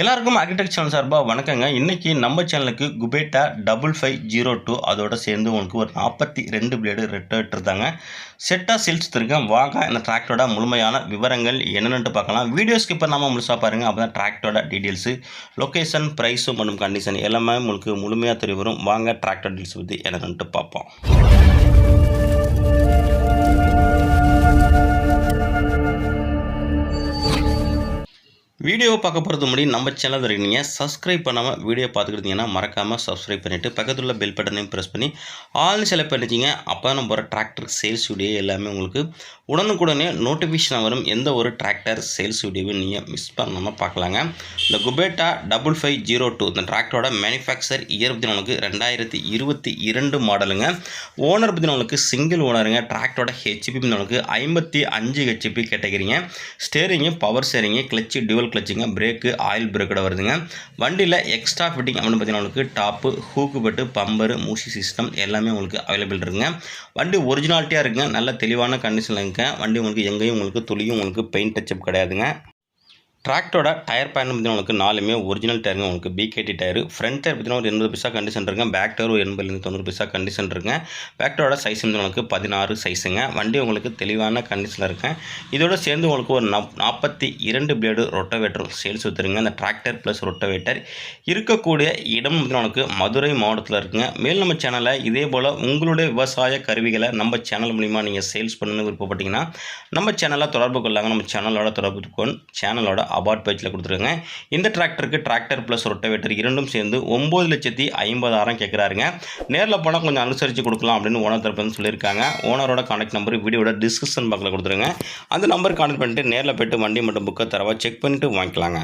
எல்லாருக்கும் architect channel சார்பாக வணக்கங்க. இன்றைக்கி நம்ம சேனலுக்கு Kubota double five zero two அதோட சேர்ந்து உங்களுக்கு ஒரு நாற்பத்தி ரெண்டு பிளேடு ரிட்டர்ட் இருந்தாங்க செட்டாக சேல்ஸ் திருக்கேன் வாங்க இந்த டிராக்டரோட முழுமையான விவரங்கள் என்னென்னு பார்க்கலாம். வீடியோ ஸ்கிப் நம்ம முழுசாக பாருங்கள் அப்போ தான் டிராக்டரோட டீட்டெயில்ஸு லொக்கேஷன் ப்ரைஸும் மற்றும் கண்டிஷன் எல்லாமே உங்களுக்கு முழுமையாக தெரிய வரும். வாங்க டிராக்டர் டீல்ஸ் பற்றி என்னென்னு பார்ப்போம். வீடியோவை பார்க்க போகிறது முன்னாடி நம்ம சேனல் இருக்கீங்க சப்ஸ்கிரைப் பண்ணாமல் வீடியோ பார்த்துக்கிட்டீங்கன்னா மறக்காமல் சப்ஸ்கிரைப் பண்ணிவிட்டு பக்கத்தில் உள்ள பெல் பட்டனையும் ப்ரெஸ் பண்ணி ஆல்னு செலக்ட் பண்ணிச்சிங்க அப்போ நம்ம போகிற டிராக்டர் சேல்ஸ் வீடியோ எல்லாமே உங்களுக்கு உடனுக்குடனே நோட்டிஃபிகேஷன் வரும். எந்த ஒரு டிராக்டர் சேல்ஸ் வீடியோவையும் நீங்கள் மிஸ் பண்ணாமல் பார்க்கலாங்க. இந்த Kubota double five zero two இந்த டிராக்டரோட மேனுஃபேக்சர் இயர் பற்றி நம்மளுக்கு ரெண்டாயிரத்தி இருபத்தி இரண்டு மாடலுங்க ஓனர் பற்றி நம்மளுக்கு சிங்கிள் ஓனருங்க டிராக்டரோட ஹெச்பி நம்மளுக்கு ஐம்பத்தி அஞ்சு HP கேட்டகிறீங்க steering power steering clutch dual கிளச்சுங்க brake oil பிரேக்கோட வருதுங்க. வண்டியில் எக்ஸ்ட்ரா ஃபிட்டிங் அப்படின்னு பார்த்தீங்கன்னா உங்களுக்கு டாப்பு ஹூக்கு பெட்டு பம்பரு மூசி சிஸ்டம் எல்லாமே உங்களுக்கு அவைலபிள் இருக்குங்க. வண்டி ஒரிஜினாலிட்டியாக இருக்குங்க. நல்ல தெளிவான கண்டிஷனில் இருக்குங்க. வண்டி உங்களுக்கு எங்கேயும் உங்களுக்கு துளியும் உங்களுக்கு பெயிண்ட் டச்சப் கிடையாதுங்க. டிராக்டரோட டயர் பேன் பார்த்தீங்கன்னா உங்களுக்கு நாலுமே ஒரிஜினல் டயருங்க. உங்களுக்கு பிகேடி டயர். ஃப்ரண்ட் டயர் பார்த்தீங்கன்னா ஒரு எண்பது பைசா கண்டிஷன் இருக்குங்க. பேக் டயர் ஒரு எண்பதுலேருந்து தொண்ணூறு பைசா கண்டிஷன் இருக்குங்க. பேக் டயரோட சைஸ் வந்து உங்களுக்கு பதினாறு சைஸுங்க வண்டி உங்களுக்கு தெளிவான கண்டிஷனில் இருக்குங்க. இதோட சேர்ந்து உங்களுக்கு ஒரு நாற்பத்தி இரண்டு பிளேடு ரொட்டவேட்டர் சேல்ஸ் ஊற்றுருங்க அந்த டிராக்டர் ப்ளஸ் ரொட்டவேட்டர் இருக்கக்கூடிய இடம் பார்த்தீங்கன்னா உங்களுக்கு மதுரை மாவட்டத்தில் இருக்குங்க. மேல் நம்ம சேனலில் இதே போல் உங்களுடைய விவசாய கருவிகளை நம்ம சேனல் மூலிமா நீங்கள் சேல்ஸ் பண்ணணும்னு விருப்பப்பட்டீங்கன்னா நம்ம சேனலில் தொடர்பு கொள்ளாங்க நம்ம சேனலோட தொடர்பு கொண்டு சேனலோட அபார்ட் பேஜில் கொடுத்துருங்க இந்த டிராக்டருக்கு டிராக்டர் ப்ளஸ் ரொட்டவேட்டர் இரண்டும் சேர்ந்து ஒம்பது லட்சத்தி ஐம்பதாயிரம் கேட்குறாருங்க நேரில் போனால் கொஞ்சம் அனுசரித்து கொடுக்கலாம் அப்படின்னு ஓனர் தரப்புன்னு சொல்லியிருக்காங்க. ஓனரோட கான்டாக்ட் நம்பர் வீடியோட டிஸ்கிரிப்ஷன் பாக்ஸில் கொடுத்துருங்க. அந்த நம்பர் கான்டாக்ட் பண்ணிட்டு நேரில் போய்ட்டு வண்டி மட்டும் புக்கை தரவா செக் பண்ணிவிட்டு வாங்கிக்கலாங்க.